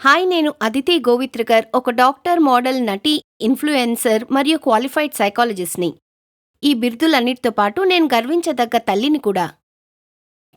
Hi నేను అదితి గోవిత్రికర్ ఒక doctor model నటి ఇన్ఫ్లుయెన్సర్ మరియు క్వాలిఫైడ్ సైకాలజిస్ట్ని. ఈ బిరుదులన్నిటితో పాటు నేను గర్వించదగ్గ తల్లిని కూడా.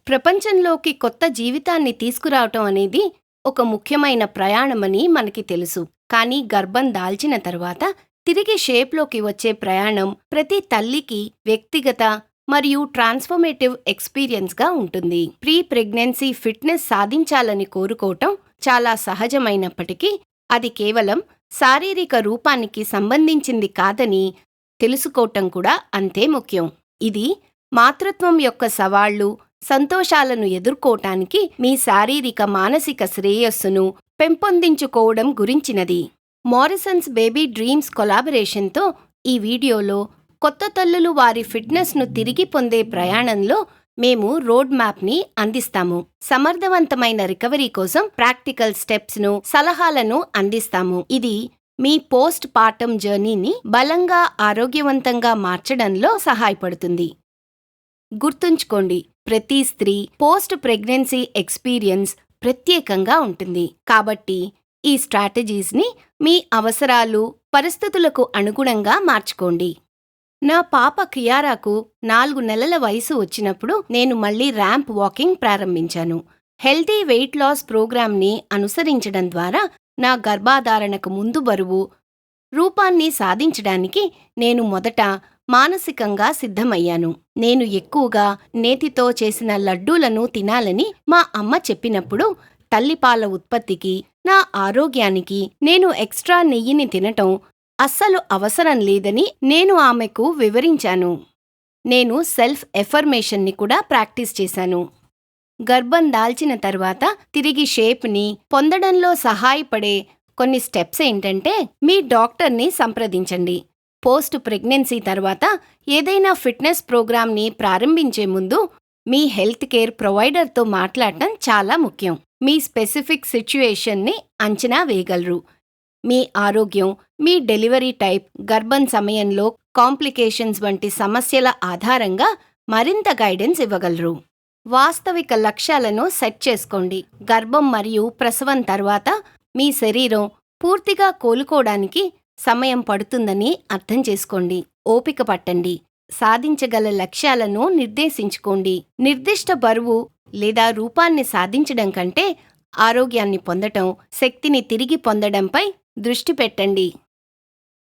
ప్రపంచంలోకి కొత్త జీవితాన్ని తీసుకురావటం అనేది ఒక ముఖ్యమైన ప్రయాణమని మనకి తెలుసు. కానీ గర్భం దాల్చిన తర్వాత తిరిగి షేప్లోకి వచ్చే ప్రయాణం ప్రతి తల్లికి వ్యక్తిగత మరియు ట్రాన్స్ఫర్మేటివ్ ఎక్స్పీరియన్స్గా ఉంటుంది. ప్రీ ప్రెగ్నెన్సీ ఫిట్నెస్ సాధించాలని కోరుకోవటం చాలా సహజమైనప్పటికీ అది కేవలం శారీరక రూపానికి సంబంధించింది కాదని తెలుసుకోవటం కూడా అంతే ముఖ్యం. ఇది మాతృత్వం యొక్క సవాళ్ళు సంతోషాలను ఎదుర్కోవటానికి మీ శారీరక మానసిక శ్రేయస్సును పెంపొందించుకోవడం గురించినది. మారిసన్స్ బేబీ డ్రీమ్స్ కొలాబరేషన్తో ఈ వీడియోలో కొత్త తల్లులు వారి ఫిట్నెస్ను తిరిగి పొందే ప్రయాణంలో మేము రోడ్ మ్యాప్ని అందిస్తాము. సమర్థవంతమైన రికవరీ కోసం ప్రాక్టికల్ స్టెప్స్ను సలహాలను అందిస్తాము. ఇది మీ పోస్ట్ పార్టం జర్నీని బలంగా ఆరోగ్యవంతంగా మార్చడంలో సహాయపడుతుంది. గుర్తుంచుకోండి ప్రతి స్త్రీ పోస్ట్ ప్రెగ్నెన్సీ ఎక్స్పీరియన్స్ ప్రత్యేకంగా ఉంటుంది. కాబట్టి ఈ స్ట్రాటజీస్ని మీ అవసరాలు పరిస్థితులకు అనుగుణంగా మార్చుకోండి. నా పాప కియారాకు నాలుగు నెలల వయసు వచ్చినప్పుడు నేను మళ్ళీ ర్యాంప్ వాకింగ్ ప్రారంభించాను. హెల్తీ వెయిట్ లాస్ ప్రోగ్రామ్ని అనుసరించడం ద్వారా నా గర్భాధారణకు ముందు బరువు రూపాన్ని సాధించడానికి నేను మొదట మానసికంగా సిద్ధమయ్యాను. నేను ఎక్కువగా నేతితో చేసిన లడ్డూలను తినాలని మా అమ్మ చెప్పినప్పుడు తల్లిపాల ఉత్పత్తికి నా ఆరోగ్యానికి నేను ఎక్స్ట్రా నెయ్యిని తినటం అస్సలు అవసరం లేదని నేను ఆమెకు వివరించాను. నేను సెల్ఫ్ ఎఫర్మేషన్ని కూడా ప్రాక్టీస్ చేశాను. గర్భం దాల్చిన తర్వాత తిరిగి షేప్ని పొందడంలో సహాయపడే కొన్ని స్టెప్స్ ఏంటంటే మీ డాక్టర్ని సంప్రదించండి. పోస్ట్ ప్రెగ్నెన్సీ తర్వాత ఏదైనా ఫిట్నెస్ ప్రోగ్రామ్ని ప్రారంభించే ముందు మీ హెల్త్ కేర్ ప్రొవైడర్తో మాట్లాడటం చాలా ముఖ్యం. మీ స్పెసిఫిక్ సిచ్యుయేషన్ని అంచనా వేయగలరు. మీ ఆరోగ్యం మీ డెలివరీ టైప్ గర్భం సమయంలో కాంప్లికేషన్స్ వంటి సమస్యల ఆధారంగా మరింత గైడెన్స్ ఇవ్వగలరు. వాస్తవిక లక్ష్యాలను సెట్ చేసుకోండి. గర్భం మరియు ప్రసవం తర్వాత మీ శరీరం పూర్తిగా కోలుకోవడానికి సమయం పడుతుందని అర్థం చేసుకోండి. ఓపిక పట్టండి. సాధించగల లక్ష్యాలను నిర్దేశించుకోండి. నిర్దిష్ట బరువు లేదా రూపాన్ని సాధించడం కంటే ఆరోగ్యాన్ని పొందటం శక్తిని తిరిగి పొందడంపై దృష్టి పెట్టండి.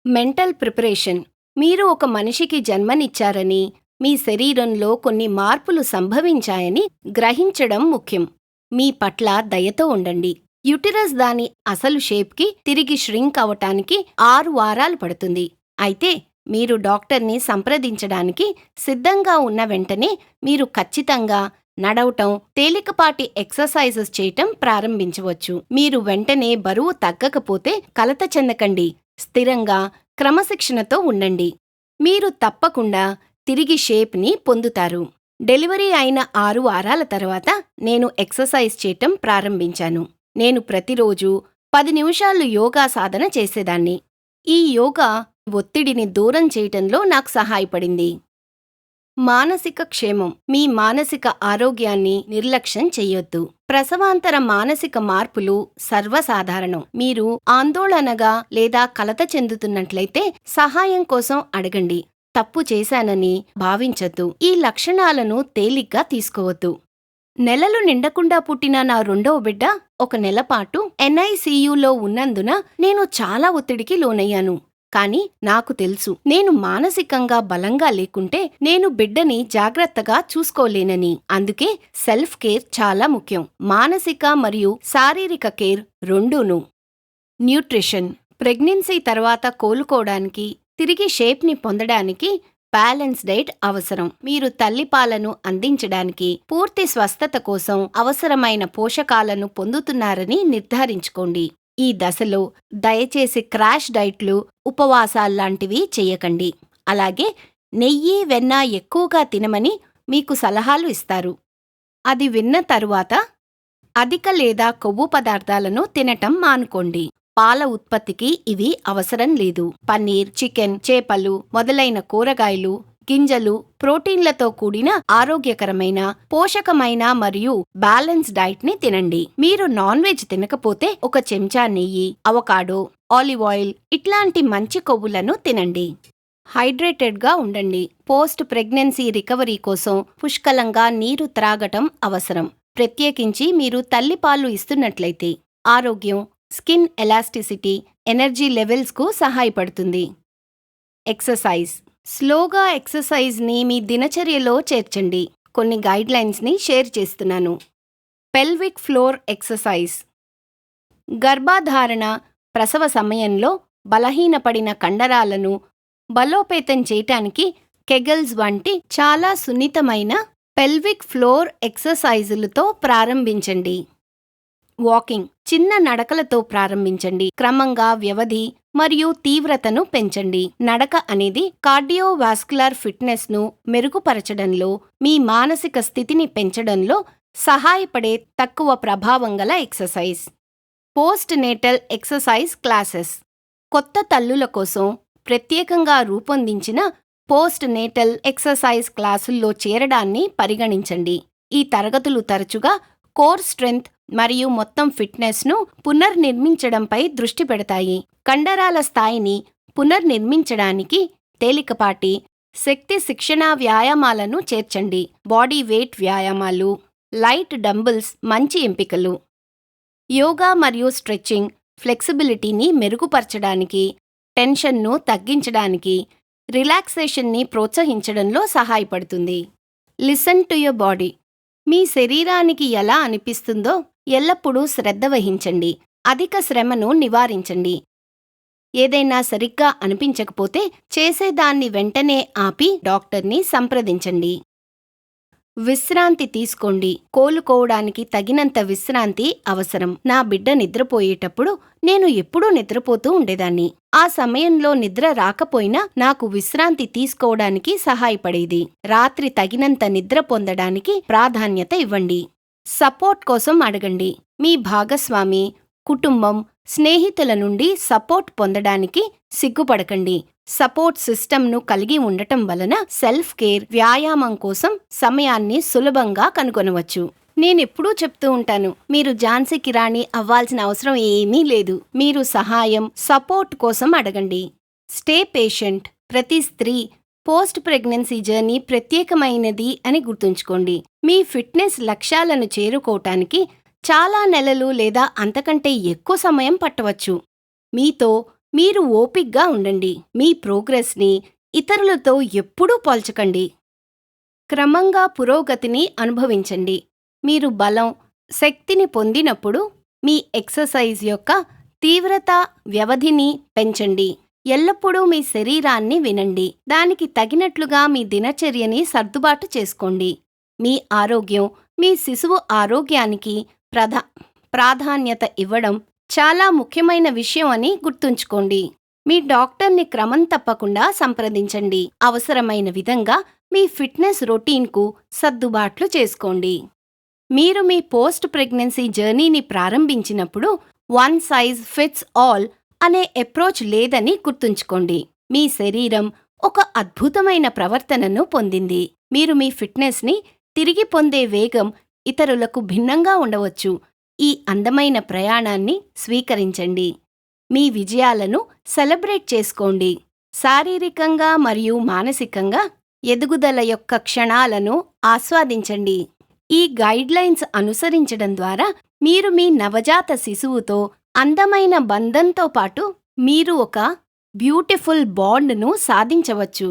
Mental preparation. మీరు ఒక మనిషికి జన్మనిచ్చారని మీ శరీరంలో కొన్ని మార్పులు సంభవించాయని గ్రహించడం ముఖ్యం. మీ పట్ల దయతో ఉండండి. యుటిరస్ దాని అసలు షేప్కి తిరిగి ష్రింక్ అవటానికి ఆరు వారాలు పడుతుంది. అయితే మీరు డాక్టర్ని సంప్రదించడానికి సిద్ధంగా ఉన్న వెంటనే మీరు ఖచ్చితంగా నడవటం తేలికపాటి ఎక్సర్సైజెస్ చేయటం ప్రారంభించవచ్చు. మీరు వెంటనే బరువు తగ్గకపోతే కలత చెందకండి. స్థిరంగా క్రమశిక్షణతో ఉండండి. మీరు తప్పకుండా తిరిగి షేప్ని పొందుతారు. డెలివరీ అయిన ఆరు వారాల తర్వాత నేను ఎక్సర్సైజ్ చేయటం ప్రారంభించాను. నేను ప్రతిరోజు పది నిమిషాలు యోగా సాధన చేసేదాన్ని. ఈ యోగా ఒత్తిడిని దూరం చేయటంలో నాకు సహాయపడింది. మానసిక క్షేమం. మీ మానసిక ఆరోగ్యాన్ని నిర్లక్ష్యం చెయ్యొద్దు. ప్రసవాంతర మానసిక మార్పులు సర్వసాధారణం. మీరు ఆందోళనగా లేదా కలత చెందుతున్నట్లయితే సహాయం కోసం అడగండి. తప్పు చేశానని భావించొద్దు. ఈ లక్షణాలను తేలిగ్గా తీసుకోవద్దు. నెలలు నిండకుండా పుట్టిన నా రెండవ బిడ్డ ఒక నెలపాటు ఎన్ఐసియులో ఉన్నందున నేను చాలా ఒత్తిడికి లోనయ్యాను. కానీ నాకు తెలుసు. నేను మానసికంగా బలంగా లేకుంటే నేను బిడ్డని జాగ్రత్తగా చూసుకోలేనని. అందుకే సెల్ఫ్ కేర్ చాలా ముఖ్యం. మానసిక మరియు శారీరక కేర్ రెండూను. న్యూట్రిషన్. ప్రెగ్నెన్సీ తర్వాత కోలుకోవడానికి తిరిగి షేప్ని పొందడానికి బ్యాలెన్స్ డైట్ అవసరం. మీరు తల్లిపాలను అందించడానికి పూర్తి స్వస్థత కోసం అవసరమైన పోషకాలను పొందుతున్నారని నిర్ధారించుకోండి. ఈ దశలో దయచేసి క్రాష్ డైట్లు ఉపవాసాల్లాంటివి చేయకండి. అలాగే నెయ్యి వెన్న ఎక్కువగా తినమని మీకు సలహాలు ఇస్తారు. అది విన్న తరువాత అధిక లేదా కొవ్వు పదార్థాలను తినటం మానుకోండి. పాల ఉత్పత్తికి ఇవి అవసరం లేదు. పన్నీర్ చికెన్ చేపలు మొదలైన కూరగాయలు గింజలు ప్రోటీన్లతో కూడిన ఆరోగ్యకరమైన పోషకమైన మరియు బ్యాలెన్స్ డైట్ని తినండి. మీరు నాన్ వెజ్ తినకపోతే ఒక చెంచా నెయ్యి అవకాడో ఆలివ్ ఆయిల్ ఇట్లాంటి మంచి కొవ్వులను తినండి. హైడ్రేటెడ్గా ఉండండి. పోస్ట్ ప్రెగ్నెన్సీ రికవరీ కోసం పుష్కలంగా నీరు త్రాగటం అవసరం. ప్రత్యేకించి మీరు తల్లిపాలు ఇస్తున్నట్లయితే ఆరోగ్యం స్కిన్ ఎలాస్టిసిటీ ఎనర్జీ లెవెల్స్కు సహాయపడుతుంది. ఎక్సర్సైజ్ స్లోగా ఎక్సర్సైజ్ని మీ దినచర్యలో చేర్చండి. కొన్ని గైడ్లైన్స్ని షేర్ చేస్తున్నాను. Pelvic floor exercise. గర్భాధారణ ప్రసవ సమయంలో బలహీనపడిన కండరాలను బలోపేతం చేయటానికి కెగల్స్ వంటి చాలా సున్నితమైన పెల్విక్ ఫ్లోర్ ఎక్సర్సైజులతో ప్రారంభించండి. వాకింగ్. చిన్న నడకలతో ప్రారంభించండి. క్రమంగా వ్యవధి మరియు తీవ్రతను పెంచండి. నడక అనేది కార్డియోవాస్కులర్ ఫిట్నెస్ను మెరుగుపరచడంలో మీ మానసిక స్థితిని పెంచడంలో సహాయపడే తక్కువ ప్రభావం గల ఎక్సర్సైజ్. Postnatal exercise classes. కొత్త తల్లుల కోసం ప్రత్యేకంగా రూపొందించిన పోస్ట్ నేటల్ ఎక్సర్సైజ్ క్లాసుల్లో చేరడాన్ని పరిగణించండి. ఈ తరగతులు తరచుగా కోర్ స్ట్రెంగ్త్ మరియు మొత్తం ఫిట్నెస్ను పునర్నిర్మించడంపై దృష్టి పెడతాయి. కండరాల స్థాయిని పునర్నిర్మించడానికి తేలికపాటి శక్తి శిక్షణా వ్యాయామాలను చేర్చండి. బాడీ వెయిట్ వ్యాయామాలు లైట్ డంబుల్స్ మంచి ఎంపికలు. యోగా మరియు స్ట్రెచ్చింగ్ ఫ్లెక్సిబిలిటీని మెరుగుపరచడానికి టెన్షన్ను తగ్గించడానికి రిలాక్సేషన్ని ప్రోత్సహించడంలో సహాయపడుతుంది. Listen to your body. మీ శరీరానికి ఎలా అనిపిస్తుందో ఎల్లప్పుడూ శ్రద్ధ వహించండి. అధిక శ్రమను నివారించండి. ఏదైనా సరిగ్గా అనిపించకపోతే చేసేదాన్ని వెంటనే ఆపి డాక్టర్ని సంప్రదించండి. విశ్రాంతి తీసుకోండి. కోలుకోవడానికి తగినంత విశ్రాంతి అవసరం. నా బిడ్డ నిద్రపోయేటప్పుడు నేను ఎప్పుడూ నిద్రపోతూ ఉండేదాన్ని. ఆ సమయంలో నిద్ర రాకపోయినా నాకు విశ్రాంతి తీసుకోవడానికి సహాయపడేది. రాత్రి తగినంత నిద్ర పొందడానికి ప్రాధాన్యత ఇవ్వండి. సపోర్ట్ కోసం అడగండి. మీ భాగస్వామి కుటుంబం స్నేహితుల నుండి సపోర్ట్ పొందడానికి సిగ్గుపడకండి. సపోర్ట్ సిస్టమ్ను కలిగి ఉండటం వలన సెల్ఫ్ కేర్ వ్యాయామం కోసం సమయాన్ని సులభంగా కనుగొనవచ్చు. నేనెప్పుడూ చెప్తూ ఉంటాను మీరు ఝాన్సీ కిరాణి అవ్వాల్సిన అవసరం ఏమీ లేదు. మీరు సహాయం సపోర్ట్ కోసం అడగండి. Stay patient. ప్రతి స్త్రీ పోస్ట్ ప్రెగ్నెన్సీ జర్నీ ప్రత్యేకమైనది అని గుర్తుంచుకోండి. మీ ఫిట్నెస్ లక్ష్యాలను చేరుకోవటానికి చాలా నెలలు లేదా అంతకంటే ఎక్కువ సమయం పట్టవచ్చు. మీతో మీరు ఓపిగ్గా ఉండండి. మీ ప్రోగ్రెస్ని ఇతరులతో ఎప్పుడూ పోల్చకండి. క్రమంగా పురోగతిని అనుభవించండి. మీరు బలం శక్తిని పొందినప్పుడు మీ ఎక్సర్సైజ్ యొక్క తీవ్రత వ్యవధిని పెంచండి. ఎల్లప్పుడూ మీ శరీరాన్ని వినండి. దానికి తగినట్లుగా మీ దినచర్యని సర్దుబాటు చేసుకోండి. మీ ఆరోగ్యం మీ శిశువు ఆరోగ్యానికి ప్రధా ప్రాధాన్యత ఇవ్వడం చాలా ముఖ్యమైన విషయం అని గుర్తుంచుకోండి. మీ డాక్టర్ని క్రమం తప్పకుండా సంప్రదించండి. అవసరమైన విధంగా మీ ఫిట్నెస్ రొటీన్కు సర్దుబాట్లు చేసుకోండి. మీరు మీ పోస్ట్ ప్రెగ్నెన్సీ జర్నీని ప్రారంభించినప్పుడు వన్ సైజ్ ఫిట్స్ ఆల్ అనే అప్రోచ్ లేదని గుర్తుంచుకోండి. మీ శరీరం ఒక అద్భుతమైన ప్రవర్తనను పొందింది. మీరు మీ ఫిట్నెస్ని తిరిగి పొందే వేగం ఇతరులకు భిన్నంగా ఉండవచ్చు. ఈ అందమైన ప్రయాణాన్ని స్వీకరించండి. మీ విజయాలను సెలబ్రేట్ చేసుకోండి. శారీరకంగా మరియు మానసికంగా ఎదుగుదల యొక్క క్షణాలను ఆస్వాదించండి. ఈ గైడ్లైన్స్ అనుసరించడం ద్వారా మీరు మీ నవజాత శిశువుతో అందమైన బంధంతో పాటు మీరు ఒక బ్యూటిఫుల్ బాండ్ను సాధించవచ్చు.